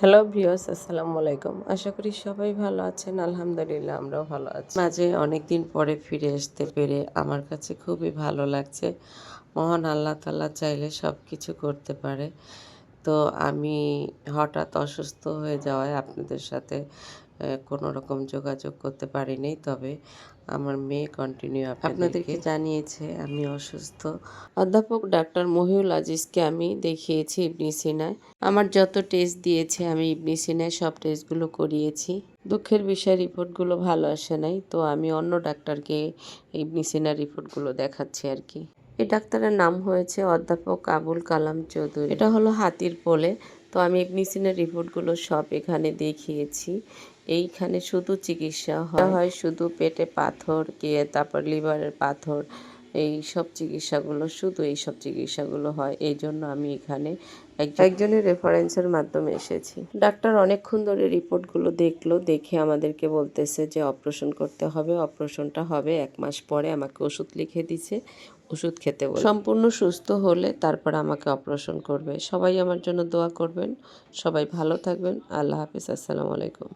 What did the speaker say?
Hello ভিওস আসসালামু আলাইকুম। আশা করি সবাই ভালো আছেন। আলহামদুলিল্লাহ, আমরাও ভালো আছি। মাঝে অনেক দিন পরে ফিরে আসতে পেরে আমার কাছে খুবই ভালো লাগছে। মহান আল্লাহ তাল্লাহ চাইলে সব কিছু করতে পারে। তো আমি হঠাৎ অসুস্থ হয়ে যাওয়ায় আপনাদের সাথে কোনো রকম যোগাযোগ করতে পারিনি। তবে আমার মেয়ে কন্টিনিউ আপনাদেরকে জানিয়েছে, আমি অসুস্থ। অধ্যাপক ডাক্তার মহিউল আজিজকে আমি দেখিয়েছি ইবনি সিনায়। আমার যত টেস্ট দিয়েছে, আমি ইবনি সিনায় সব টেস্টগুলো করিয়েছি। দুঃখের বিষয় রিপোর্টগুলো ভালো আসে নাই, তো আমি অন্য ডাক্তারকে ইবনি সিনার রিপোর্টগুলো দেখাচ্ছি আর কি। এই ডাক্তারের নাম হয়েছে অধ্যাপক আবুল কালাম চৌধুরী। এটা হলো হাতির পোলে তো আমি ইবনি সিনার রিপোর্টগুলো সব এখানে দেখিয়েছি। এইখানে শুধু চিকিৎসা হয় শুধু পেটে পাথর, কে তারপর লিভারের পাথর এই সব চিকিৎসাগুলো শুধু এই সব চিকিৎসাগুলো হয়। এই জন্য আমি এখানে একজনের রেফারেন্সের মাধ্যমে এসেছি। ডাক্তার অনেকক্ষণ ধরে রিপোর্টগুলো দেখল দেখে আমাদেরকে বলতেছে যে অপারেশন করতে হবে অপারেশনটা হবে এক মাস পরে আমাকে ওষুধ লিখে দিছে ওষুধ খেতে বলে। সম্পূর্ণ সুস্থ হলে তারপর আমাকে অপারেশন করবে। সবাই আমার জন্য দোয়া করবেন। সবাই ভালো থাকবেন। আল্লাহ হাফিজ। আসসালামু আলাইকুম।